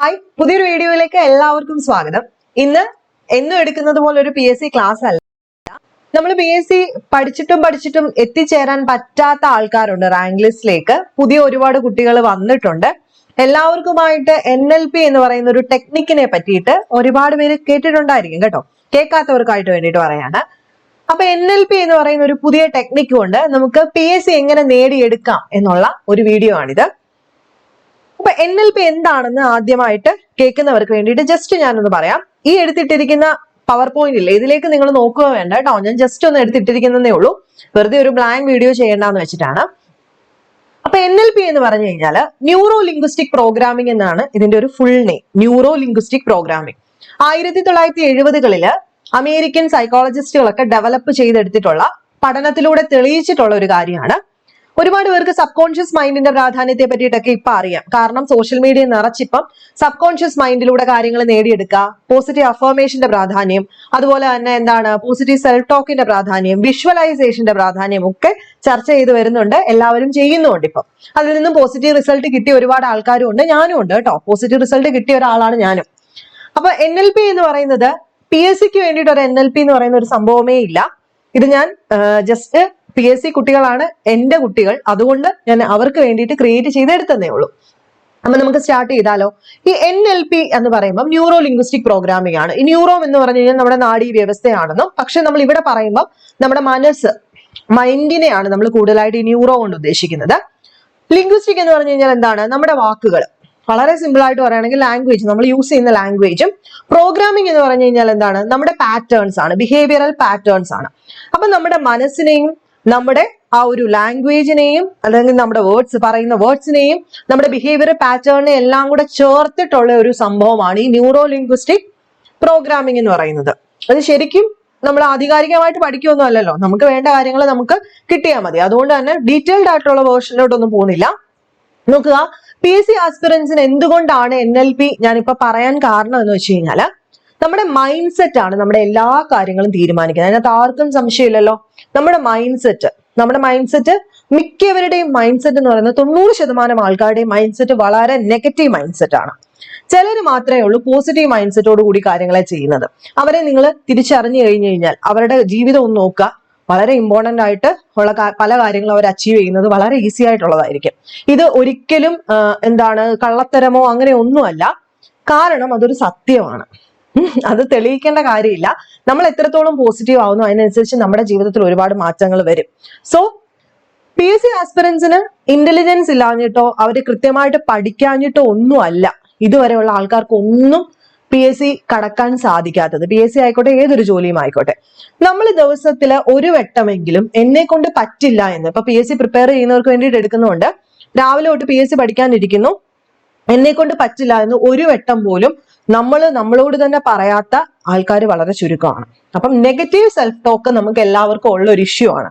Hi പുതിയൊരു വീഡിയോയിലേക്ക് എല്ലാവർക്കും സ്വാഗതം. ഇന്ന് എന്നും എടുക്കുന്നത് പോലെ ഒരു പി എസ് സി ക്ലാസ് അല്ല. നമ്മൾ പി എസ് സി പഠിച്ചിട്ടും പഠിച്ചിട്ടും എത്തിച്ചേരാൻ പറ്റാത്ത ആൾക്കാരുണ്ട് റാങ്ക് ലിസ്റ്റിലേക്ക് പുതിയ ഒരുപാട് കുട്ടികൾ വന്നിട്ടുണ്ട്. എല്ലാവർക്കുമായിട്ട് എൻ എൽ പി എന്ന് പറയുന്ന ഒരു ടെക്നിക്കിനെ പറ്റിയിട്ട് ഒരുപാട് പേര് കേട്ടിട്ടുണ്ടായിരിക്കും കേട്ടോ. കേൾക്കാത്തവർക്കായിട്ട് വേണ്ടിയിട്ട് പറയാണ്. അപ്പൊ എൻ എൽ പി എന്ന് പറയുന്ന ഒരു പുതിയ ടെക്നിക്ക് കൊണ്ട് നമുക്ക് പി എസ് സി എങ്ങനെ നേടിയെടുക്കാം എന്നുള്ള ഒരു വീഡിയോ ആണിത്. അപ്പൊ എൻ എൽ പി എന്താണെന്ന് ആദ്യമായിട്ട് കേൾക്കുന്നവർക്ക് വേണ്ടിയിട്ട് ജസ്റ്റ് ഞാനൊന്ന് പറയാം. ഈ എടുത്തിട്ടിരിക്കുന്ന പവർ പോയിന്റ് ഇല്ലേ ഇതിലേക്ക് നിങ്ങൾ നോക്കുക വേണ്ട കേട്ടോ. ഞാൻ ജസ്റ്റ് ഒന്ന് എടുത്തിട്ടിരിക്കുന്നതേ ഉള്ളൂ. വെറുതെ ഒരു ബ്ലാങ്ക് വീഡിയോ ചെയ്യേണ്ടെന്ന് വെച്ചിട്ടാണ്. അപ്പൊ എൻ എൽ പി എന്ന് പറഞ്ഞു കഴിഞ്ഞാൽ ന്യൂറോ ലിംഗ്വിസ്റ്റിക് പ്രോഗ്രാമിംഗ് എന്നാണ് ഇതിന്റെ ഒരു full name neuro linguistic programming ആയിരത്തി തൊള്ളായിരത്തി എഴുപതുകളിൽ അമേരിക്കൻ സൈക്കോളജിസ്റ്റുകളൊക്കെ ഡെവലപ്പ് ചെയ്തെടുത്തിട്ടുള്ള പഠനത്തിലൂടെ തെളിയിച്ചിട്ടുള്ള ഒരു കാര്യമാണ്. ഒരുപാട് പേർക്ക് സബ് കോൺഷ്യസ് മൈൻഡിന്റെ പ്രാധാന്യത്തെ പറ്റിയിട്ടൊക്കെ ഇപ്പൊ അറിയാം. കാരണം സോഷ്യൽ മീഡിയ നിറച്ചിപ്പം സബ് കോൺഷ്യസ് മൈൻഡിലൂടെ കാര്യങ്ങൾ നേടിയെടുക്കുക പോസിറ്റീവ് അഫോമേഷന്റെ പ്രാധാന്യം അതുപോലെ തന്നെ എന്താണ് പോസിറ്റീവ് സെൽഫ് ടോക്കിന്റെ പ്രാധാന്യം വിഷ്വലൈസേഷന്റെ പ്രാധാന്യം ഒക്കെ ചർച്ച ചെയ്ത് വരുന്നുണ്ട് എല്ലാവരും ചെയ്യുന്നുണ്ട് ഇപ്പം. അതിൽ നിന്നും പോസിറ്റീവ് റിസൾട്ട് കിട്ടിയ ഒരുപാട് ആൾക്കാരും ഉണ്ട് ഞാനും ഉണ്ട് കേട്ടോ. പോസിറ്റീവ് റിസൾട്ട് കിട്ടിയ ഒരാളാണ് ഞാനും. അപ്പൊ എൻ എൽ പി എന്ന് പറയുന്നത് പി എസ് സിക്ക് വേണ്ടിയിട്ട് ഒരു എൻ എൽ പി എന്ന് പറയുന്ന ഒരു സംഭവമേ ഇല്ല. ഇത് ഞാൻ ജസ്റ്റ് പി എസ് സി കുട്ടികളാണ് എന്റെ കുട്ടികൾ. അതുകൊണ്ട് ഞാൻ അവർക്ക് വേണ്ടിയിട്ട് ക്രിയേറ്റ് ചെയ്തെടുത്തതേ ഉള്ളൂ. അപ്പൊ നമുക്ക് സ്റ്റാർട്ട് ചെയ്താലോ? ഈ എൻ എൽ പി എന്ന് പറയുമ്പോൾ ന്യൂറോ ലിംഗ്വിസ്റ്റിക് പ്രോഗ്രാമിംഗ് ആണ്. ഈ ന്യൂറോ എന്ന് പറഞ്ഞു കഴിഞ്ഞാൽ നമ്മുടെ നാഡീ വ്യവസ്ഥയാണെന്നും പക്ഷെ നമ്മൾ ഇവിടെ പറയുമ്പോൾ നമ്മുടെ മനസ്സ് മൈൻഡിനെയാണ് നമ്മൾ കൂടുതലായിട്ട് ഈ ന്യൂറോ കൊണ്ട് ഉദ്ദേശിക്കുന്നത്. ലിംഗ്വിസ്റ്റിക് എന്ന് പറഞ്ഞു കഴിഞ്ഞാൽ എന്താണ്? നമ്മുടെ വാക്കുകൾ. വളരെ സിമ്പിൾ ആയിട്ട് പറയുകയാണെങ്കിൽ ലാംഗ്വേജ് നമ്മൾ യൂസ് ചെയ്യുന്ന ലാംഗ്വേജും പ്രോഗ്രാമിംഗ് എന്ന് പറഞ്ഞു കഴിഞ്ഞാൽ എന്താണ്? നമ്മുടെ പാറ്റേൺസ് ആണ്. ബിഹേവിയറൽ പാറ്റേൺസ് ആണ്. അപ്പൊ നമ്മുടെ മനസ്സിനെയും നമ്മുടെ ആ ഒരു ലാംഗ്വേജിനെയും അല്ലെങ്കിൽ നമ്മുടെ വേർഡ്സ് പറയുന്ന വേർഡ്സിനെയും നമ്മുടെ ബിഹേവിയർ പാറ്റേണിനെ എല്ലാം കൂടെ ചേർത്തിട്ടുള്ള ഒരു സംഭവമാണ് ഈ ന്യൂറോ ലിംഗ്വിസ്റ്റിക് പ്രോഗ്രാമിംഗ് എന്ന് പറയുന്നത്. അത് ശരിക്കും നമ്മൾ ആധികാരികമായിട്ട് പഠിക്കുകയൊന്നും അല്ലല്ലോ. നമുക്ക് വേണ്ട കാര്യങ്ങൾ നമുക്ക് കിട്ടിയാൽ മതി. അതുകൊണ്ട് തന്നെ ഡീറ്റെയിൽഡ് ആയിട്ടുള്ള വേർഷനിലോട്ടൊന്നും പോകുന്നില്ല. നോക്കുക പി എസ് സി ആസ്പിറൻസിന് എന്തുകൊണ്ടാണ് എൻ എൽ പി ഞാനിപ്പോ പറയാൻ കാരണം എന്ന് വെച്ച് കഴിഞ്ഞാൽ നമ്മുടെ മൈൻഡ് സെറ്റ് ആണ് നമ്മുടെ എല്ലാ കാര്യങ്ങളും തീരുമാനിക്കുന്നത്. അതിനകത്ത് ആർക്കും സംശയമില്ലല്ലോ. നമ്മുടെ മൈൻഡ് സെറ്റ് നമ്മുടെ മൈൻഡ് സെറ്റ് മിക്കവരുടെയും മൈൻഡ് സെറ്റ് എന്ന് പറയുന്നത് തൊണ്ണൂറ് ശതമാനം ആൾക്കാരുടെയും മൈൻഡ് സെറ്റ് വളരെ നെഗറ്റീവ് മൈൻഡ് സെറ്റ് ആണ്. ചിലർ മാത്രമേ ഉള്ളൂ പോസിറ്റീവ് മൈൻഡ് സെറ്റോട് കൂടി കാര്യങ്ങളെ ചെയ്യുന്നത്. അവരെ നിങ്ങൾ തിരിച്ചറിഞ്ഞു കഴിഞ്ഞു കഴിഞ്ഞാൽ അവരുടെ ജീവിതം ഒന്ന് നോക്കുക. വളരെ ഇമ്പോർട്ടന്റ് ആയിട്ട് ഉള്ള പല കാര്യങ്ങളും അവർ അച്ചീവ് ചെയ്യുന്നത് വളരെ ഈസി ആയിട്ടുള്ളതായിരിക്കും. ഇത് ഒരിക്കലും എന്താണ് കള്ളത്തരമോ അങ്ങനെ ഒന്നുമല്ല. കാരണം അതൊരു സത്യമാണ്. അത് തെളിയിക്കേണ്ട കാര്യമില്ല. നമ്മൾ എത്രത്തോളം പോസിറ്റീവ് ആവുന്നു അതിനനുസരിച്ച് നമ്മുടെ ജീവിതത്തിൽ ഒരുപാട് മാറ്റങ്ങൾ വരും. സോ പി എസ് സി ആസ്പിറൻസിന് ഇന്റലിജൻസ് ഇല്ലാഞ്ഞിട്ടോ അവർ കൃത്യമായിട്ട് പഠിക്കാഞ്ഞിട്ടോ ഒന്നുമല്ല. ഇതുവരെയുള്ള ആൾക്കാർക്ക് ഒന്നും പി എസ് സി കടക്കാൻ സാധിക്കാത്തത്. പി എസ് സി ആയിക്കോട്ടെ ഏതൊരു ജോലിയും ആയിക്കോട്ടെ. നമ്മൾ ദിവസത്തിൽ ഒരു വട്ടമെങ്കിലും എന്നെ കൊണ്ട് പറ്റില്ല എന്ന് ഇപ്പൊ പി എസ് സി പ്രിപ്പയർ ചെയ്യുന്നവർക്ക് വേണ്ടിയിട്ട് എടുക്കുന്നുണ്ട്. രാവിലെ തൊട്ട് പി എസ് സി പഠിക്കാനിരിക്കുന്നു. എന്നെ കൊണ്ട് പറ്റില്ല എന്ന് ഒരു വട്ടം പോലും നമ്മൾ നമ്മളോട് തന്നെ പറയാത്ത ആൾക്കാർ വളരെ ചുരുക്കമാണ്. അപ്പം നെഗറ്റീവ് സെൽഫ് ടോക്ക് നമുക്ക് എല്ലാവർക്കും ഉള്ള ഒരു ഇഷ്യൂ ആണ്.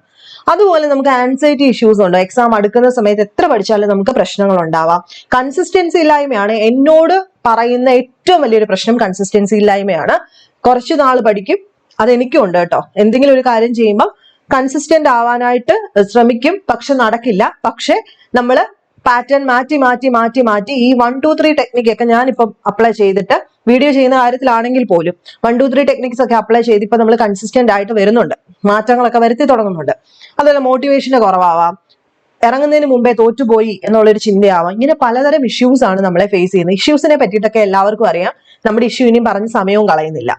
അതുപോലെ നമുക്ക് ആൻസൈറ്റി ഇഷ്യൂസ് ഉണ്ട്. എക്സാം അടുക്കുന്ന സമയത്ത് എത്ര പഠിച്ചാലും നമുക്ക് പ്രശ്നങ്ങൾ ഉണ്ടാവാം. കൺസിസ്റ്റൻസി ഇല്ലായ്മയാണ്. എന്നോട് പറയുന്ന ഏറ്റവും വലിയൊരു പ്രശ്നം കൺസിസ്റ്റൻസി ഇല്ലായ്മയാണ്. കുറച്ചു നാൾ പഠിക്കും. അതെനിക്കും ഉണ്ട് കേട്ടോ. എന്തെങ്കിലും ഒരു കാര്യം ചെയ്യുമ്പോൾ കൺസിസ്റ്റന്റ് ആവാനായിട്ട് ശ്രമിക്കും. പക്ഷെ നടക്കില്ല. പക്ഷെ നമ്മൾ പാറ്റേൺ മാറ്റി മാറ്റി മാറ്റി മാറ്റി ഈ വൺ ടു ത്രീ ടെക്നിക് ഒക്കെ ഞാനിപ്പം അപ്ലൈ ചെയ്തിട്ട് വീഡിയോ ചെയ്യുന്ന കാര്യത്തിലാണെങ്കിൽ പോലും വൺ ടു ത്രീ ടെക്നിക്സ് ഒക്കെ അപ്ലൈ ചെയ്ത് ഇപ്പൊ നമ്മൾ കൺസിസ്റ്റന്റ് ആയിട്ട് വരുന്നുണ്ട്. മാറ്റങ്ങളൊക്കെ വരുത്തി തുടങ്ങുന്നുണ്ട്. അതുപോലെ മോട്ടിവേഷന് കുറവാവാം. ഇറങ്ങുന്നതിന് മുമ്പേ തോറ്റുപോയി എന്നുള്ളൊരു ചിന്തയാവാം. ഇങ്ങനെ പലതരം ഇഷ്യൂസ് ആണ് നമ്മളെ ഫേസ് ചെയ്യുന്നത്. ഇഷ്യൂസിനെ പറ്റിയിട്ടൊക്കെ എല്ലാവർക്കും അറിയാം. നമ്മുടെ ഇഷ്യൂ ഇനിയും പറഞ്ഞ് സമയവും കളയുന്നില്ല.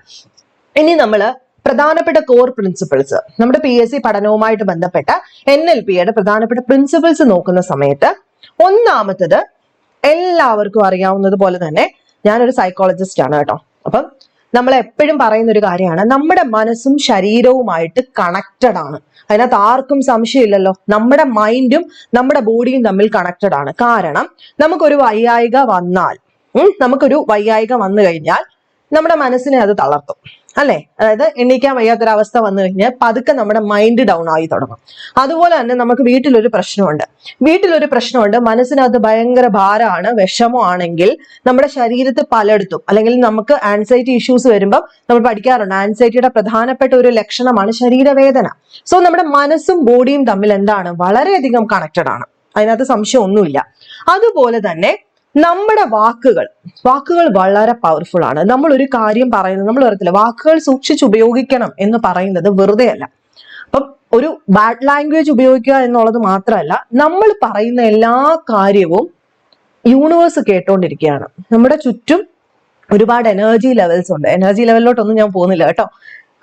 ഇനി നമ്മൾ പ്രധാനപ്പെട്ട കോർ പ്രിൻസിപ്പിൾസ് നമ്മുടെ പി എസ് സി പഠനവുമായിട്ട് ബന്ധപ്പെട്ട എൻ എൽ പിയുടെ പ്രധാനപ്പെട്ട പ്രിൻസിപ്പിൾസ് നോക്കുന്ന സമയത്ത് ഒന്നാമത്തത് എല്ലാവർക്കും അറിയാവുന്നത് പോലെ തന്നെ ഞാനൊരു സൈക്കോളജിസ്റ്റ് ആണ് കേട്ടോ. അപ്പം നമ്മൾ എപ്പോഴും പറയുന്ന ഒരു കാര്യമാണ് നമ്മുടെ മനസ്സും ശരീരവുമായിട്ട് കണക്റ്റഡ് ആണ്. അതിനകത്ത് ആർക്കും സംശയമില്ലല്ലോ. നമ്മുടെ മൈൻഡും നമ്മുടെ ബോഡിയും തമ്മിൽ കണക്റ്റഡ് ആണ്. കാരണം നമുക്കൊരു വയ്യായിക വന്നാൽ നമുക്കൊരു വയ്യായിക വന്നു കഴിഞ്ഞാൽ നമ്മുടെ മനസ്സിനെ അത് തളർത്തും. അല്ലെ? അതായത് എണ്ണീക്കാൻ വയ്യാത്തൊരവസ്ഥ വന്നു കഴിഞ്ഞാൽ പതുക്കെ നമ്മുടെ മൈൻഡ് ഡൗൺ ആയി തുടങ്ങും. അതുപോലെ തന്നെ നമുക്ക് വീട്ടിലൊരു പ്രശ്നമുണ്ട്. വീട്ടിലൊരു പ്രശ്നമുണ്ട്. മനസ്സിനകത്ത് ഭയങ്കര ഭാരമാണ് വിഷമമാണെങ്കിൽ നമ്മുടെ ശരീരത്തിൽ പലയിടത്തും അല്ലെങ്കിൽ നമുക്ക് ആൻസൈറ്റി ഇഷ്യൂസ് വരുമ്പോൾ നമ്മൾ പഠിക്കാറുണ്ട്. ആൻസൈറ്റിയുടെ പ്രധാനപ്പെട്ട ഒരു ലക്ഷണമാണ് ശരീരവേദന. സോ നമ്മുടെ മനസ്സും ബോഡിയും തമ്മിൽ എന്താണ്? വളരെയധികം കണക്റ്റഡ് ആണ്. അതിനകത്ത് സംശയം ഒന്നുമില്ല അതുപോലെ തന്നെ നമ്മുടെ വാക്കുകൾ വാക്കുകൾ വളരെ പവർഫുൾ ആണ്. നമ്മൾ ഒരു കാര്യം പറയുന്നത് നമ്മൾ പറയത്തില്ല വാക്കുകൾ സൂക്ഷിച്ച് ഉപയോഗിക്കണം എന്ന് പറയുന്നത് വെറുതെ അല്ല. അപ്പം ഒരു ബാഡ് ലാംഗ്വേജ് ഉപയോഗിക്കുക എന്നുള്ളത് മാത്രമല്ല നമ്മൾ പറയുന്ന എല്ലാ കാര്യവും യൂണിവേഴ്സ് കേട്ടോണ്ടിരിക്കുകയാണ്. നമ്മുടെ ചുറ്റും ഒരുപാട് എനർജി ലെവൽസ് ഉണ്ട്. എനർജി ലെവലിലോട്ടൊന്നും ഞാൻ പോകുന്നില്ല കേട്ടോ.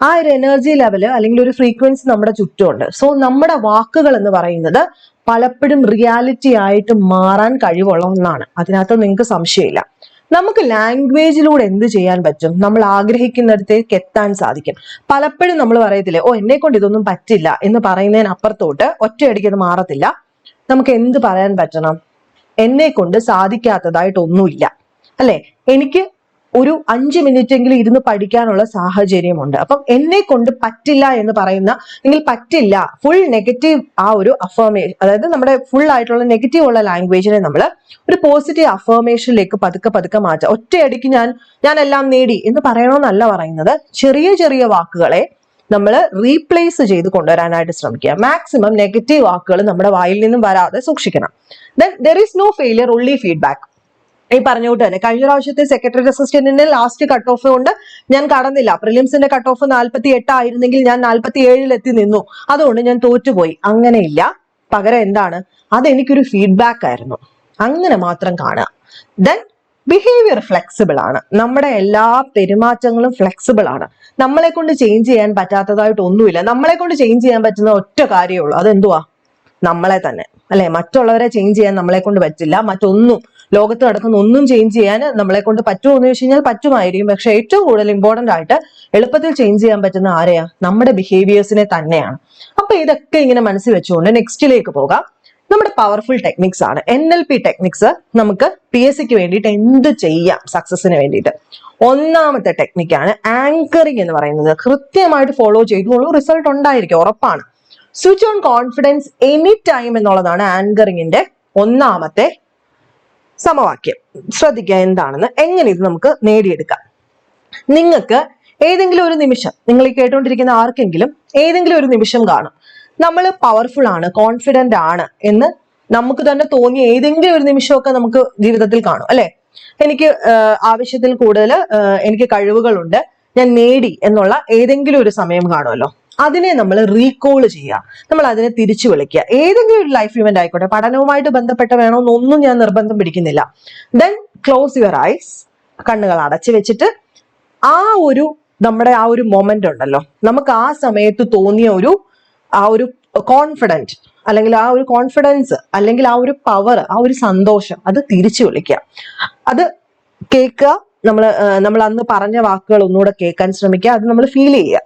ആ ഒരു എനർജി ലെവൽ അല്ലെങ്കിൽ ഒരു ഫ്രീക്വൻസി നമ്മുടെ ചുറ്റുമുണ്ട്. സോ നമ്മുടെ വാക്കുകൾ എന്ന് പറയുന്നത് പലപ്പോഴും റിയാലിറ്റി ആയിട്ട് മാറാൻ കഴിവുള്ള ഒന്നാണ്. അതിനകത്ത് നിങ്ങൾക്ക് സംശയമില്ല. നമുക്ക് ലാംഗ്വേജിലൂടെ എന്ത് ചെയ്യാൻ പറ്റും? നമ്മൾ ആഗ്രഹിക്കുന്നിടത്തേക്ക് എത്താൻ സാധിക്കും. പലപ്പോഴും നമ്മൾ പറയത്തില്ലേ ഓ എന്നെ കൊണ്ട് ഇതൊന്നും പറ്റില്ല എന്ന് പറയുന്നതിനപ്പുറത്തോട്ട് ഒറ്റയടിക്ക് അത് മാറത്തില്ല. നമുക്ക് എന്ത് പറയാൻ പറ്റണം? എന്നെ കൊണ്ട് സാധിക്കാത്തതായിട്ടൊന്നുമില്ല. അല്ലെ? എനിക്ക് ഒരു അഞ്ച് മിനിറ്റ് എങ്കിലും ഇരുന്ന് പഠിക്കാനുള്ള സാഹചര്യമുണ്ട്. അപ്പം എന്നെ കൊണ്ട് പറ്റില്ല എന്ന് പറയുന്ന അല്ലെങ്കിൽ പറ്റില്ല ഫുൾ നെഗറ്റീവ് ആ ഒരു അഫർമേഷൻ അതായത് നമ്മുടെ ഫുൾ ആയിട്ടുള്ള നെഗറ്റീവ് ഉള്ള ലാംഗ്വേജിനെ നമ്മൾ ഒരു പോസിറ്റീവ് അഫർമേഷനിലേക്ക് പതുക്കെ പതുക്കെ മാറ്റാം. ഒറ്റയടിക്ക് ഞാൻ ഞാൻ എല്ലാം നേടി എന്ന് പറയണമെന്നല്ല പറയുന്നത്. ചെറിയ ചെറിയ വാക്കുകളെ നമ്മൾ റീപ്ലേസ് ചെയ്ത് കൊണ്ടുവരാനായിട്ട് ശ്രമിക്കുക. മാക്സിമം നെഗറ്റീവ് വാക്കുകൾ നമ്മുടെ വായിൽ നിന്നും വരാതെ സൂക്ഷിക്കണം. Then there is no failure only feedback ഈ പറഞ്ഞുകൊണ്ട് തന്നെ. കഴിഞ്ഞ പ്രാവശ്യത്തെ സെക്രട്ടറി അസിസ്റ്റന്റിന്റെ ലാസ്റ്റ് കട്ട് ഓഫ് കൊണ്ട് ഞാൻ കടന്നില്ല. പ്രിലിംസിന്റെ കട്ട് ഓഫ് നാൽപ്പത്തി എട്ടായിരുന്നെങ്കിൽ ഞാൻ നാൽപ്പത്തി എത്തി നിന്നു. അതുകൊണ്ട് ഞാൻ തോറ്റുപോയി. അങ്ങനെയില്ല. പകരം എന്താണ്? അതെനിക്കൊരു ഫീഡ്ബാക്ക് ആയിരുന്നു. അങ്ങനെ മാത്രം കാണുക. ദെൻ ബിഹേവിയർ ഫ്ലെക്സിബിൾ ആണ്. നമ്മുടെ എല്ലാ പെരുമാറ്റങ്ങളും ഫ്ലെക്സിബിൾ ആണ്. നമ്മളെ കൊണ്ട് ചേഞ്ച് ചെയ്യാൻ പറ്റാത്തതായിട്ട് ഒന്നുമില്ല. നമ്മളെ കൊണ്ട് ചേഞ്ച് ചെയ്യാൻ പറ്റുന്ന ഒറ്റ കാര്യമുള്ളൂ അതെന്തുവാ? നമ്മളെ തന്നെ. അല്ലെ? മറ്റുള്ളവരെ ചേഞ്ച് ചെയ്യാൻ നമ്മളെ കൊണ്ട് പറ്റില്ല. മറ്റൊന്നും ലോകത്ത് നടക്കുന്ന ഒന്നും ചേഞ്ച് ചെയ്യാൻ നമ്മളെ കൊണ്ട് പറ്റുമോ എന്ന് ചോദിച്ചു കഴിഞ്ഞാൽ പറ്റുമായിരിക്കും. പക്ഷെ ഏറ്റവും കൂടുതൽ ഇമ്പോർട്ടന്റ് ആയിട്ട് എളുപ്പത്തിൽ ചേഞ്ച് ചെയ്യാൻ പറ്റുന്ന ആരെയാ? നമ്മുടെ ബിഹേവിയേഴ്സിനെ തന്നെയാണ്. അപ്പൊ ഇതൊക്കെ ഇങ്ങനെ മനസ്സിൽ വെച്ചുകൊണ്ട് നെക്സ്റ്റിലേക്ക് പോകാം. നമ്മുടെ പവർഫുൾ ടെക്നിക്സ് ആണ്. എൻ എൽ പി ടെക്നിക്സ് നമുക്ക് പി എസ് സിക്ക് വേണ്ടിയിട്ട് എന്ത് ചെയ്യാം? സക്സസിന് വേണ്ടിയിട്ട്. ഒന്നാമത്തെ ടെക്നിക്കാണ് ആങ്കറിങ് എന്ന് പറയുന്നത്. കൃത്യമായിട്ട് ഫോളോ ചെയ്തോളൂ റിസൾട്ട് ഉണ്ടായിരിക്കും. ഉറപ്പാണ്. Switch on confidence any time എന്നുള്ളതാണ് ആങ്കറിങ്ങിന്റെ ഒന്നാമത്തെ സമവാക്യം. ശ്രദ്ധിക്കുക എന്താണെന്ന് എങ്ങനെ ഇത് നമുക്ക് നേടിയെടുക്കാം. നിങ്ങൾക്ക് ഏതെങ്കിലും ഒരു നിമിഷം നിങ്ങൾ ഈ കേട്ടുകൊണ്ടിരിക്കുന്ന ആർക്കെങ്കിലും ഏതെങ്കിലും ഒരു നിമിഷം കാണും. നമ്മൾ പവർഫുൾ ആണ് കോൺഫിഡന്റ് ആണ് എന്ന് നമുക്ക് തന്നെ തോന്നിയ ഏതെങ്കിലും ഒരു നിമിഷമൊക്കെ നമുക്ക് ജീവിതത്തിൽ കാണും അല്ലെ? എനിക്ക് ആവശ്യത്തിൽ കൂടുതൽ എനിക്ക് കഴിവുകളുണ്ട് ഞാൻ നേടി എന്നുള്ള ഏതെങ്കിലും ഒരു സമയം കാണുമല്ലോ. അതിനെ നമ്മൾ റീകോൾ ചെയ്യുക നമ്മൾ അതിനെ തിരിച്ചു വിളിക്കുക ഏതെങ്കിലും ഒരു ലൈഫ് ഇവന്റ് ആയിക്കോട്ടെ പഠനവുമായിട്ട് ബന്ധപ്പെട്ട വേണമെന്നൊന്നും ഞാൻ നിർബന്ധം പിടിക്കുന്നില്ല. ദെൻ ക്ലോസ് യുവർ ഐസ് കണ്ണുകൾ അടച്ചു വെച്ചിട്ട് ആ ഒരു നമ്മുടെ ആ ഒരു മൊമെന്റ് ഉണ്ടല്ലോ. നമുക്ക് ആ സമയത്ത് തോന്നിയ ഒരു ആ ഒരു കോൺഫിഡന്റ് അല്ലെങ്കിൽ ആ ഒരു കോൺഫിഡൻസ് അല്ലെങ്കിൽ ആ ഒരു പവർ ആ ഒരു സന്തോഷം അത് തിരിച്ചു വിളിക്കുക അത് കേൾക്കുക. നമ്മൾ നമ്മൾ അന്ന് പറഞ്ഞ വാക്കുകൾ ഒന്നുകൂടെ കേൾക്കാൻ ശ്രമിക്കുക. അത് നമ്മൾ ഫീൽ ചെയ്യുക.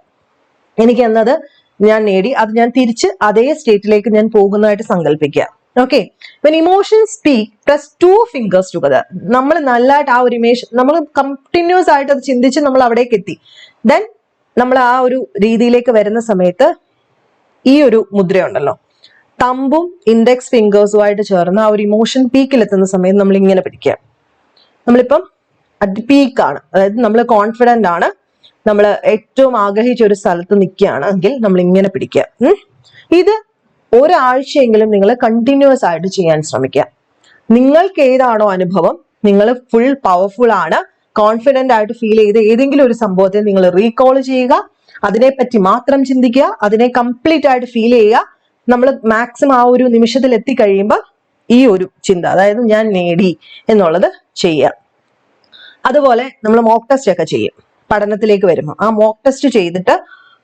എനിക്ക് എന്നത് ഞാൻ നേടി അത് ഞാൻ തിരിച്ച് അതേ സ്റ്റേറ്റിലേക്ക് ഞാൻ പോകുന്നതായിട്ട് സങ്കല്പിക്കുക okay when emotion speak plus two fingers together നമ്മൾ നല്ലതായിട്ട് ആ ഒരു ഇമേഷൻ നമ്മൾ കണ്ടിന്യൂസ് ആയിട്ട് അത് ചിന്തിച്ച് നമ്മൾ അവിടേക്ക് എത്തി. ദെൻ നമ്മൾ ആ ഒരു രീതിയിലേക്ക് വരുന്ന സമയത്ത് ഈ ഒരു മുദ്രയുണ്ടല്ലോ. തമ്പും ഇൻഡെക്സ് ഫിംഗേഴ്സുമായിട്ട് ചേർന്ന് ആ ഒരു ഇമോഷൻ പീക്കിൽ എത്തുന്ന സമയത്ത് നമ്മൾ ഇങ്ങനെ പിടിക്കുക. നമ്മളിപ്പം അറ്റ് പീക്കാണ് അതായത് നമ്മൾ കോൺഫിഡന്റ് ആണ്. നമ്മൾ ഏറ്റവും ആഗ്രഹിച്ച ഒരു സ്ഥലത്ത് നിൽക്കുകയാണെങ്കിൽ നമ്മൾ ഇങ്ങനെ പിടിക്കുക. ഇത് ഒരാഴ്ചയെങ്കിലും നിങ്ങൾ കണ്ടിന്യൂസ് ആയിട്ട് ചെയ്യാൻ ശ്രമിക്കുക. നിങ്ങൾക്ക് ഏതാണോ അനുഭവം നിങ്ങൾ ഫുൾ പവർഫുൾ ആണ് കോൺഫിഡന്റ് ആയിട്ട് ഫീൽ ചെയ്ത് ഏതെങ്കിലും ഒരു സംഭവത്തെ നിങ്ങൾ റീകോൾ ചെയ്യുക അതിനെപ്പറ്റി മാത്രം ചിന്തിക്കുക അതിനെ കംപ്ലീറ്റ് ആയിട്ട് ഫീൽ ചെയ്യുക നമ്മൾ മാക്സിമം ആ ഒരു നിമിഷത്തിൽ എത്തിക്കഴിയുമ്പോൾ ഈ ഒരു ചിന്ത അതായത് ഞാൻ നേടി എന്നുള്ളത് ചെയ്യുക. അതുപോലെ നമ്മൾ മോക്ക് ടെസ്റ്റ് ഒക്കെ ചെയ്യും. പഠനത്തിലേക്ക് വരുമ്പോൾ ആ മോക്ക് ടെസ്റ്റ് ചെയ്തിട്ട്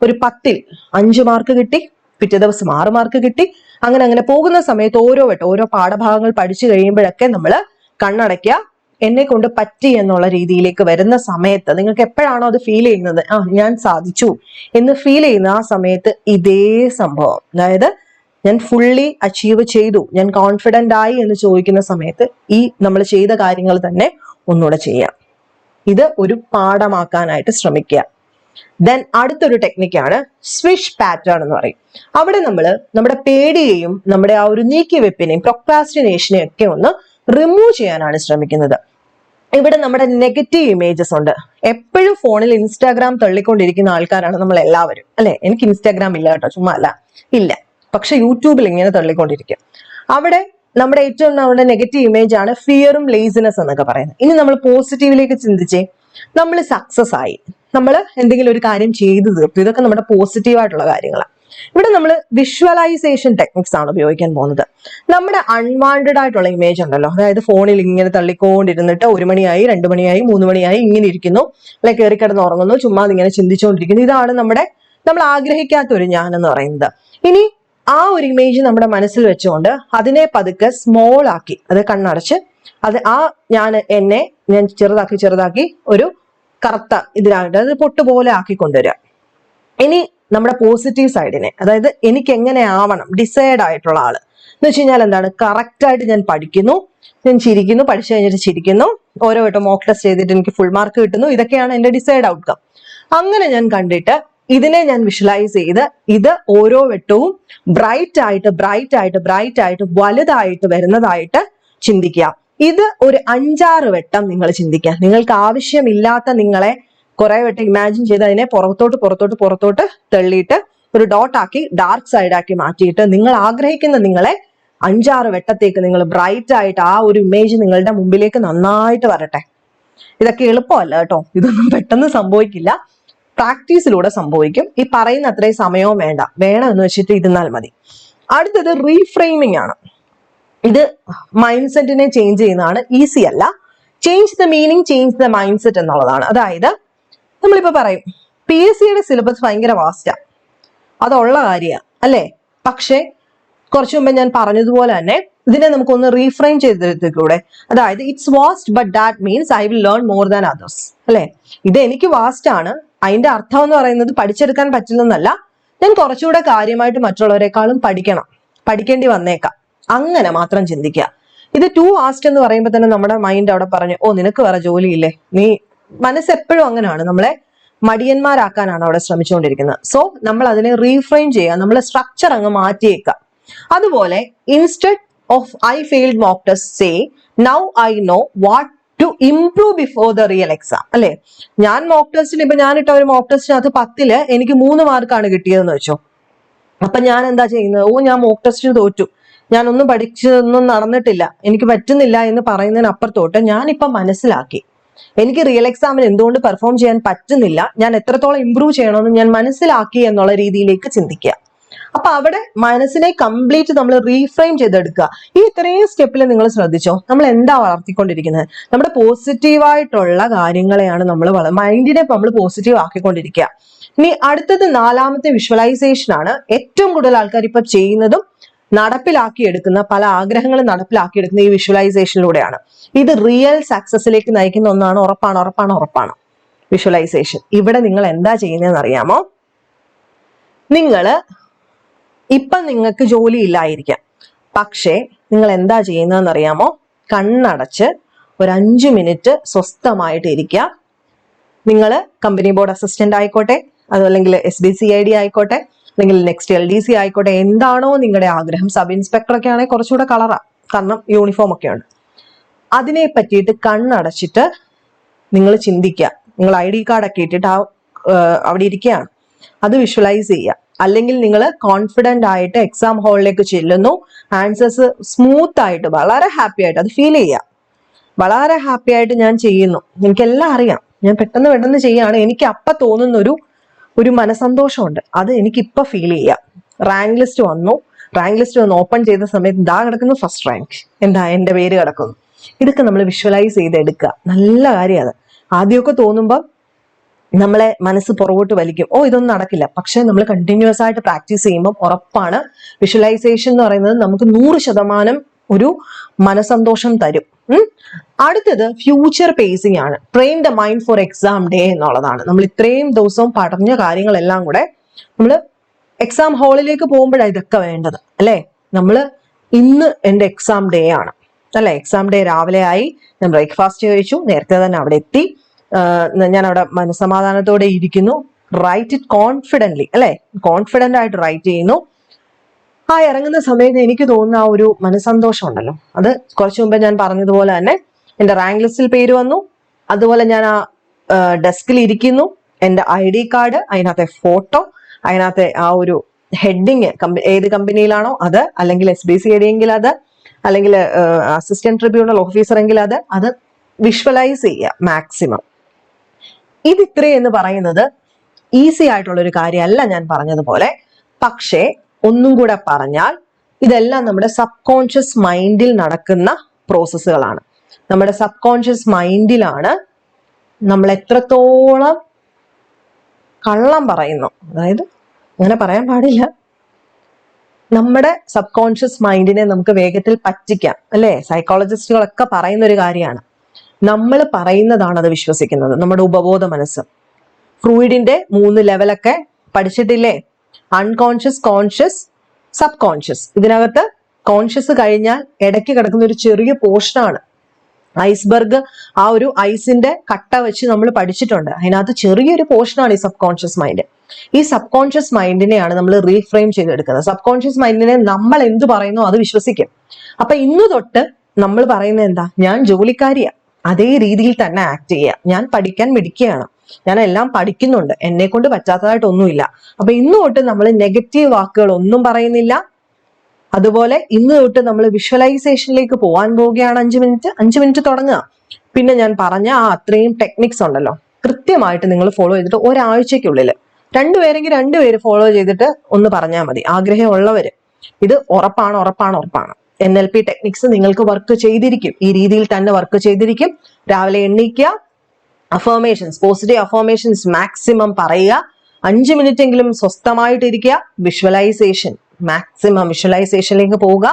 ഒരു പത്തിൽ അഞ്ച് മാർക്ക് കിട്ടി പിറ്റേ ദിവസം ആറ് മാർക്ക് കിട്ടി. അങ്ങനെ അങ്ങനെ പോകുന്ന സമയത്ത് ഓരോ വട്ടം ഓരോ പാഠഭാഗങ്ങൾ പഠിച്ചു കഴിയുമ്പോഴൊക്കെ നമ്മൾ കണ്ണടയ്ക്കുക. എന്നെ കൊണ്ട് പറ്റി എന്നുള്ള രീതിയിലേക്ക് വരുന്ന സമയത്ത് നിങ്ങൾക്ക് എപ്പോഴാണോ അത് ഫീൽ ചെയ്യുന്നത്? ആ ഞാൻ സാധിച്ചു എന്ന് ഫീൽ ചെയ്യുന്ന ആ സമയത്ത് ഇതേ സംഭവം. അതായത് ഞാൻ ഫുള്ളി അച്ചീവ് ചെയ്തു. ഞാൻ കോൺഫിഡന്റ് ആയി എന്ന് ചോദിക്കുന്ന സമയത്ത് ഈ നമ്മൾ ചെയ്ത കാര്യങ്ങൾ തന്നെ ഒന്നുകൂടെ ചെയ്യാം. ഇത് ഒരു പാഠമാക്കാനായിട്ട് ശ്രമിക്കുക. ദെൻ അടുത്തൊരു ടെക്നിക്കാണ് സ്വിഷ് പാറ്റേൺ എന്ന് പറയും. അവിടെ നമ്മൾ നമ്മുടെ പേടിയെയും നമ്മുടെ ആ ഒരു നീക്കിവെപ്പിനെയും പ്രൊക്രാസ്റ്റിനേഷനെയും ഒക്കെ ഒന്ന് റിമൂവ് ചെയ്യാനാണ് ശ്രമിക്കുന്നത്. ഇവിടെ നമ്മുടെ നെഗറ്റീവ് ഇമേജസ് ഉണ്ട്. എപ്പോഴും ഫോണിൽ ഇൻസ്റ്റാഗ്രാം തള്ളിക്കൊണ്ടിരിക്കുന്ന ആൾക്കാരാണ് നമ്മൾ എല്ലാവരും അല്ലെ? എനിക്ക് ഇൻസ്റ്റാഗ്രാം ഇല്ല കേട്ടോ ചുമ്മാ അല്ല. ഇല്ല. പക്ഷെ യൂട്യൂബിൽ ഇങ്ങനെ തള്ളിക്കൊണ്ടിരിക്കും. അവിടെ നമ്മുടെ ഏറ്റവും നമ്മുടെ നെഗറ്റീവ് ഇമേജ് ആണ് ഫിയറും ലേസിനെസ് എന്നൊക്കെ പറയുന്നത്. ഇനി നമ്മൾ പോസിറ്റീവിലേക്ക് ചിന്തിച്ചേ നമ്മൾ സക്സസ് ആയി. നമ്മൾ എന്തെങ്കിലും ഒരു കാര്യം ചെയ്തു തീർത്തു. ഇതൊക്കെ നമ്മുടെ പോസിറ്റീവ് ആയിട്ടുള്ള കാര്യങ്ങളാണ്. ഇവിടെ നമ്മൾ വിഷ്വലൈസേഷൻ ടെക്നിക്സ് ആണ് ഉപയോഗിക്കാൻ പോകുന്നത്. നമ്മുടെ അൺവാണ്ടഡ് ആയിട്ടുള്ള ഇമേജ് ഉണ്ടല്ലോ. അതായത് ഫോണിൽ ഇങ്ങനെ തള്ളിക്കൊണ്ടിരുന്നിട്ട് ഒരു മണിയായി രണ്ടു മണിയായി മൂന്ന് മണിയായി ഇങ്ങനെ ഇരിക്കുന്നു. അല്ലെ കയറി കിടന്ന് ഉറങ്ങുന്നു ചുമ്മാ ഇങ്ങനെ ചിന്തിച്ചുകൊണ്ടിരിക്കുന്നു. ഇതാണ് നമ്മുടെ നമ്മൾ ആഗ്രഹിക്കാത്ത ഒരു ഞാൻ എന്ന് പറയുന്നത്. ഇനി ആ ഒരു ഇമേജ് നമ്മുടെ മനസ്സിൽ വെച്ചുകൊണ്ട് അതിനെ പതുക്കെ സ്മോൾ ആക്കി അത് കണ്ണടച്ച് അത് ആ ഞാൻ എന്നെ ഞാൻ ചെറുതാക്കി ചെറുതാക്കി ഒരു കറുത്ത ഇതിനായിട്ട് അത് പൊട്ടുപോലെ ആക്കി കൊണ്ടുവരിക. ഇനി നമ്മുടെ പോസിറ്റീവ് സൈഡിനെ അതായത് എനിക്ക് എങ്ങനെ ആവണം ഡിസൈഡ് ആയിട്ടുള്ള ആൾ. എന്ന് വെച്ച് കഴിഞ്ഞാൽ എന്താണ്? കറക്റ്റായിട്ട് ഞാൻ പഠിക്കുന്നു ഞാൻ ചിരിക്കുന്നു പഠിച്ചു കഴിഞ്ഞിട്ട് ചിരിക്കുന്നു ഓരോ വട്ടം മോക്ക് ടെസ്റ്റ് ചെയ്തിട്ട് എനിക്ക് ഫുൾ മാർക്ക് കിട്ടുന്നു ഇതൊക്കെയാണ് എന്റെ ഡിസൈഡ് ഔട്ട്കം അങ്ങനെ ഞാൻ കണ്ടിട്ട് ഇതിനെ ഞാൻ വിഷ്വലൈസ് ചെയ്ത് ഇത് ഓരോ വെട്ടവും ബ്രൈറ്റ് ആയിട്ട് ബ്രൈറ്റ് ആയിട്ട് ബ്രൈറ്റ് ആയിട്ട് വലുതായിട്ട് വരുന്നതായിട്ട് ചിന്തിക്കുക. ഇത് ഒരു അഞ്ചാറ് വട്ടം നിങ്ങൾ ചിന്തിക്കുക. നിങ്ങൾക്ക് ആവശ്യമില്ലാത്ത നിങ്ങളെ കുറെ വട്ടം ഇമാജിൻ ചെയ്ത് അതിനെ പുറത്തോട്ട് പുറത്തോട്ട് പുറത്തോട്ട് തള്ളിയിട്ട് ഒരു ഡോട്ട് ആക്കി ഡാർക്ക് സൈഡ് ആക്കി മാറ്റിയിട്ട് നിങ്ങൾ ആഗ്രഹിക്കുന്ന നിങ്ങളെ അഞ്ചാറ് വെട്ടത്തേക്ക് നിങ്ങൾ ബ്രൈറ്റ് ആയിട്ട് ആ ഒരു ഇമേജ് നിങ്ങളുടെ മുമ്പിലേക്ക് നന്നായിട്ട് വരട്ടെ. ഇതൊക്കെ എളുപ്പമല്ല കേട്ടോ. ഇതൊന്നും പെട്ടെന്ന് സംഭവിക്കില്ല. പ്രാക്ടീസിലൂടെ സംഭവിക്കും. ഈ പറയുന്ന അത്രയും സമയവും വേണ്ട. വേണം എന്ന് വെച്ചിട്ട് ഇരുന്നാൽ മതി. അടുത്തത് റീഫ്രെയിമിംഗ് ആണ്. ഇത് മൈൻഡ് സെറ്റിനെ ചേഞ്ച് ചെയ്യുന്നതാണ്. ഈസി അല്ല. Change the meaning change the mindset എന്നുള്ളതാണ്. അതായത് നമ്മളിപ്പോ പറയും പി എസ് സിയുടെ സിലബസ് ഭയങ്കര വാസ്റ്റാ അതുള്ള കാര്യമാണ് അല്ലേ? പക്ഷേ കുറച്ചു മുമ്പ് ഞാൻ പറഞ്ഞതുപോലെ തന്നെ ഇതിനെ നമുക്കൊന്ന് റീഫ്രെയിം ചെയ്തെടുത്തൂടെ അതായത് it's waste but that means I will learn more than others അല്ലെ? ഇത് എനിക്ക് വാസ്റ്റ് ആണ്. അതിന്റെ അർത്ഥം എന്ന് പറയുന്നത് പഠിച്ചെടുക്കാൻ പറ്റില്ലെന്നല്ല ഞാൻ കുറച്ചുകൂടെ കാര്യമായിട്ട് മറ്റുള്ളവരെക്കാളും പഠിക്കണം പഠിക്കേണ്ടി വന്നേക്കാം. അങ്ങനെ മാത്രം ചിന്തിക്കുക. ഇത് ടു ആസ്റ്റ് എന്ന് പറയുമ്പോൾ തന്നെ നമ്മുടെ മൈൻഡ് അവിടെ പറഞ്ഞു ഓ നിനക്ക് വേറെ ജോലിയില്ലേ? നീ മനസ്സ് എപ്പോഴും അങ്ങനെയാണ്. നമ്മളെ മടിയന്മാരാക്കാനാണ് അവിടെ ശ്രമിച്ചുകൊണ്ടിരിക്കുന്നത്. സോ നമ്മൾ അതിനെ റീഫ്രെയിം ചെയ്യുക നമ്മളെ സ്ട്രക്ചർ അങ്ങ് മാറ്റിയേക്കുക. അതുപോലെ instead of I failed mock test say now I know what to improve before the real exam അല്ലെ? ഞാൻ മോക്ക് ടെസ്റ്റിന് ഇപ്പൊ ഞാൻ ഇട്ട ഒരു മോക്ക് ടെസ്റ്റിനകത്ത് പത്തിൽ എനിക്ക് മൂന്ന് മാർക്കാണ് കിട്ടിയതെന്ന് വെച്ചോ. അപ്പൊ ഞാൻ എന്താ ചെയ്യുന്നത്? ഓ ഞാൻ മോക്ക് ടെസ്റ്റിന് തോറ്റു. ഞാൻ ഒന്നും പഠിച്ചതൊന്നും നടന്നിട്ടില്ല. എനിക്ക് പറ്റുന്നില്ല എന്ന് പറയുന്നതിനപ്പുറത്തോട്ട് ഞാനിപ്പൊ മനസ്സിലാക്കി. എനിക്ക് റിയൽ എക്സാമിന് എന്തുകൊണ്ട് പെർഫോം ചെയ്യാൻ പറ്റുന്നില്ല? ഞാൻ എത്രത്തോളം ഇമ്പ്രൂവ് ചെയ്യണമെന്ന് ഞാൻ മനസ്സിലാക്കി എന്നുള്ള രീതിയിലേക്ക് ചിന്തിക്കുക. അപ്പൊ അവിടെ മനസ്സിനെ കംപ്ലീറ്റ് നമ്മൾ റീഫ്രെയിം ചെയ്തെടുക്കുക. ഈ ഇത്രയും സ്റ്റെപ്പിൽ നിങ്ങൾ ശ്രദ്ധിച്ചോ? നമ്മൾ എന്താ വളർത്തിക്കൊണ്ടിരിക്കുന്നത്? നമ്മുടെ പോസിറ്റീവായിട്ടുള്ള കാര്യങ്ങളെയാണ് നമ്മൾ മൈൻഡിനെ നമ്മൾ പോസിറ്റീവ് ആക്കിക്കൊണ്ടിരിക്കുക. ഇനി അടുത്തത് നാലാമത്തെ വിഷ്വലൈസേഷൻ ആണ്. ഏറ്റവും കൂടുതൽ ആൾക്കാർ ഇപ്പൊ ചെയ്യുന്നതും നടപ്പിലാക്കിയെടുക്കുന്ന പല ആഗ്രഹങ്ങളും നടപ്പിലാക്കിയെടുക്കുന്ന ഈ വിഷ്വലൈസേഷനിലൂടെയാണ് ഇത് റിയൽ സക്സസിലേക്ക് നയിക്കുന്ന ഒന്നാണ്. ഉറപ്പാണ് ഉറപ്പാണ് ഉറപ്പാണ്. വിഷ്വലൈസേഷൻ ഇവിടെ നിങ്ങൾ എന്താ ചെയ്യുന്നതെന്ന് അറിയാമോ? നിങ്ങൾ ഇപ്പം നിങ്ങൾക്ക് ജോലി ഇല്ലായിരിക്കാം പക്ഷേ നിങ്ങൾ എന്താ ചെയ്യുന്നതെന്ന് അറിയാമോ കണ്ണടച്ച് ഒരു അഞ്ച് മിനിറ്റ് സ്വസ്ഥമായിട്ട് ഇരിക്കുക. നിങ്ങൾ കമ്പനി ബോർഡ് അസിസ്റ്റന്റ് ആയിക്കോട്ടെ അതല്ലെങ്കിൽ S B C I D ആയിക്കോട്ടെ അല്ലെങ്കിൽ നെക്സ്റ്റ് എൽ ഡി സി ആയിക്കോട്ടെ എന്താണോ നിങ്ങളുടെ ആഗ്രഹം. സബ് ഇൻസ്പെക്ടർ ഒക്കെ ആണെങ്കിൽ കുറച്ചുകൂടെ കളറാ കാരണം യൂണിഫോം ഒക്കെ ഉണ്ട്. അതിനെ പറ്റിയിട്ട് കണ്ണടച്ചിട്ട് നിങ്ങൾ ചിന്തിക്കുക. നിങ്ങൾ ഐ ഡി കാർഡൊക്കെ ഇട്ടിട്ട് ആ അവിടെ ഇരിക്കുകയാണ്. അത് വിഷ്വലൈസ് ചെയ്യുക. അല്ലെങ്കിൽ നിങ്ങൾ കോൺഫിഡന്റ് ആയിട്ട് എക്സാം ഹാളിലേക്ക് ചെല്ലുന്നു. ആൻസേഴ്സ് സ്മൂത്ത് ആയിട്ട് വളരെ ഹാപ്പി ആയിട്ട് അത് ഫീൽ ചെയ്യുക വളരെ ഹാപ്പി ആയിട്ട് ഞാൻ ചെയ്യുന്നു. എനിക്കെല്ലാം അറിയാം. ഞാൻ പെട്ടെന്ന് പെട്ടെന്ന് ചെയ്യാണ്. എനിക്ക് അപ്പൊ തോന്നുന്ന ഒരു ഒരു മനസന്തോഷമുണ്ട് അത് എനിക്ക് ഇപ്പൊ ഫീൽ ചെയ്യാം. റാങ്ക് ലിസ്റ്റ് വന്നു. റാങ്ക് ലിസ്റ്റ് വന്ന് ഓപ്പൺ ചെയ്ത സമയത്ത് ഇതാ കിടക്കുന്നു ഫസ്റ്റ് റാങ്ക് എന്താ എന്റെ പേര് കിടക്കുന്നു. ഇതൊക്കെ നമ്മൾ വിഷ്വലൈസ് ചെയ്തെടുക്കുക. നല്ല കാര്യമാണ്. ആദ്യമൊക്കെ തോന്നുമ്പോൾ നമ്മളെ മനസ്സ് പുറകോട്ട് വലിക്കും. ഓ ഇതൊന്നും നടക്കില്ല. പക്ഷെ നമ്മൾ കണ്ടിന്യൂസ് ആയിട്ട് പ്രാക്ടീസ് ചെയ്യുമ്പോൾ ഉറപ്പാണ് വിഷ്വലൈസേഷൻ എന്ന് പറയുന്നത് നമുക്ക് നൂറ് ശതമാനം ഒരു മനസന്തോഷം തരും. അടുത്തത് ഫ്യൂച്ചർ പേസിംഗ് ആണ്. Train the mind for exam day എന്നുള്ളതാണ്. നമ്മൾ ഇത്രയും ദിവസവും പഠഞ്ഞ കാര്യങ്ങളെല്ലാം കൂടെ നമ്മൾ എക്സാം ഹാളിലേക്ക് പോകുമ്പോഴാണ് ഇതൊക്കെ വേണ്ടത്. അല്ലേ? നമ്മൾ ഇന്ന് എന്റെ എക്സാം ഡേ ആണ്. അല്ലെ? എക്സാം ഡേ രാവിലെ ആയി. ഞാൻ ബ്രേക്ക്ഫാസ്റ്റ് കഴിച്ചു നേരത്തെ തന്നെ അവിടെ എത്തി. ഞാൻ അവിടെ മനസ്സമാധാനത്തോടെ ഇരിക്കുന്നു. റൈറ്റ് ഇറ്റ് കോൺഫിഡന്റ്ലി അല്ലെ? കോൺഫിഡന്റ് ആയിട്ട് റൈറ്റ് ചെയ്യുന്നു. ആ ഇറങ്ങുന്ന സമയത്ത് എനിക്ക് തോന്നുന്ന ആ ഒരു മനസ്സന്തോഷം ഉണ്ടല്ലോ. അത് കുറച്ചു മുമ്പേ ഞാൻ പറഞ്ഞതുപോലെ തന്നെ എന്റെ റാങ്ക് ലിസ്റ്റിൽ പേര് വന്നു. അതുപോലെ ഞാൻ ആ ഡെസ്കിൽ ഇരിക്കുന്നു. എന്റെ ഐ ഡി കാർഡ് അതിനകത്തെ ഫോട്ടോ അതിനകത്തെ ആ ഒരു ഹെഡിങ് ഏത് കമ്പനിയിലാണോ അത് അല്ലെങ്കിൽ എസ് ബി സി ഐ എങ്കിൽ അത് അല്ലെങ്കിൽ അസിസ്റ്റന്റ് ട്രിബ്യൂണൽ ഓഫീസർ എങ്കിൽ അത് അത് വിഷ്വലൈസ് ചെയ്യുക മാക്സിമം ഇത് എന്ന് പറയുന്നത് ഈസി ആയിട്ടുള്ള ഒരു കാര്യമല്ല ഞാൻ പറഞ്ഞതുപോലെ. പക്ഷേ ഒന്നും കൂടെ പറഞ്ഞാൽ ഇതെല്ലാം നമ്മുടെ സബ് കോൺഷ്യസ് മൈൻഡിൽ നടക്കുന്ന പ്രോസസ്സുകളാണ് നമ്മുടെ സബ് കോൺഷ്യസ് മൈൻഡിലാണ് നമ്മൾ എത്രത്തോളം കള്ളം പറയുന്നു. അതായത് അങ്ങനെ പറയാൻ പാടില്ല. നമ്മുടെ സബ് കോൺഷ്യസ് മൈൻഡിനെ നമുക്ക് വേഗത്തിൽ പറ്റിക്കാം അല്ലെ? സൈക്കോളജിസ്റ്റുകളൊക്കെ പറയുന്ന ഒരു കാര്യമാണ്. നമ്മൾ പറയുന്നതാണ് അത് വിശ്വസിക്കുന്നത്. നമ്മുടെ ഉപബോധ മനസ്സ്. ഫ്രൂയിഡിന്റെ മൂന്ന് ലെവലൊക്കെ പഠിച്ചിട്ടില്ലേ? അൺകോൺഷ്യസ് കോൺഷ്യസ് സബ് കോൺഷ്യസ് ഇതിനകത്ത് കോൺഷ്യസ് കഴിഞ്ഞാൽ ഇടയ്ക്ക് കിടക്കുന്ന ഒരു ചെറിയ പോർഷനാണ് ഐസ്ബർഗ് ആ ഒരു ഐസിന്റെ കട്ട വെച്ച് നമ്മൾ പഠിച്ചിട്ടുണ്ട്. അതിനകത്ത് ചെറിയൊരു പോർഷനാണ് ഈ സബ് കോൺഷ്യസ് മൈൻഡ് ഈ സബ് കോൺഷ്യസ് മൈൻഡിനെയാണ് നമ്മൾ റീഫ്രെയിം ചെയ്തെടുക്കുന്നത്. സബ് കോൺഷ്യസ് മൈൻഡിനെ നമ്മൾ എന്ത് പറയുന്നു അത് വിശ്വസിക്കും. അപ്പൊ ഇന്ന് തൊട്ട് നമ്മൾ പറയുന്നത് എന്താ? ഞാൻ ജോലിക്കാരിയാ. അതേ രീതിയിൽ തന്നെ ആക്ട് ചെയ്യുക ഞാൻ പഠിക്കാൻ മിടിക്കുകയാണ് ഞാൻ എല്ലാം പഠിക്കുന്നുണ്ട്. എന്നെ കൊണ്ട് പറ്റാത്തതായിട്ടൊന്നുമില്ല. അപ്പൊ ഇന്ന് തൊട്ട് നമ്മൾ നെഗറ്റീവ് വാക്കുകൾ ഒന്നും പറയുന്നില്ല. അതുപോലെ ഇന്ന് തൊട്ട് നമ്മൾ വിഷ്വലൈസേഷനിലേക്ക് പോകാൻ പോവുകയാണ് അഞ്ച് മിനിറ്റ് അഞ്ച് മിനിറ്റ് തുടങ്ങുക. പിന്നെ ഞാൻ പറഞ്ഞ ആ അത്രയും ടെക്നിക്സ് ഉണ്ടല്ലോ. കൃത്യമായിട്ട് നിങ്ങൾ ഫോളോ ചെയ്തിട്ട് ഒരാഴ്ചക്കുള്ളിൽ രണ്ടുപേരെങ്കിൽ രണ്ടുപേര് ഫോളോ ചെയ്തിട്ട് ഒന്ന് പറഞ്ഞാൽ മതി. ആഗ്രഹമുള്ളവര്. ഇത് ഉറപ്പാണ് ഉറപ്പാണ് ഉറപ്പാണ്. എൻ എൽ പി ടെക്നിക്സ് നിങ്ങൾക്ക് വർക്ക് ചെയ്തിരിക്കും. ഈ രീതിയിൽ തന്നെ വർക്ക് ചെയ്തിരിക്കും. രാവിലെ എണ്ണീക്കുക അഫോമേഷൻസ് പോസിറ്റീവ് അഫോമേഷൻസ് മാക്സിമം പറയുക. അഞ്ച് മിനിറ്റ് എങ്കിലും സ്വസ്ഥമായിട്ടിരിക്കുക വിഷ്വലൈസേഷൻ മാക്സിമം വിഷ്വലൈസേഷനിലേക്ക് പോവുക.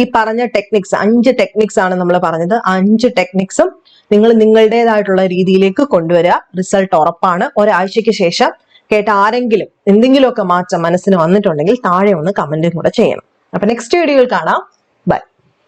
ഈ പറഞ്ഞ ടെക്നിക്സ് അഞ്ച് ടെക്നിക്സ് ആണ് നമ്മൾ പറഞ്ഞത്. അഞ്ച് ടെക്നിക്സും നിങ്ങൾ നിങ്ങളുടേതായിട്ടുള്ള രീതിയിലേക്ക് കൊണ്ടുവരിക. റിസൾട്ട് ഉറപ്പാണ്. ഒരാഴ്ചയ്ക്ക് ശേഷം കേട്ട ആരെങ്കിലും എന്തെങ്കിലുമൊക്കെ മാറ്റം മനസ്സിന് വന്നിട്ടുണ്ടെങ്കിൽ താഴെ ഒന്ന് കമന്റും കൂടെ ചെയ്യണം. അപ്പൊ നെക്സ്റ്റ് വീഡിയോയിൽ കാണാം.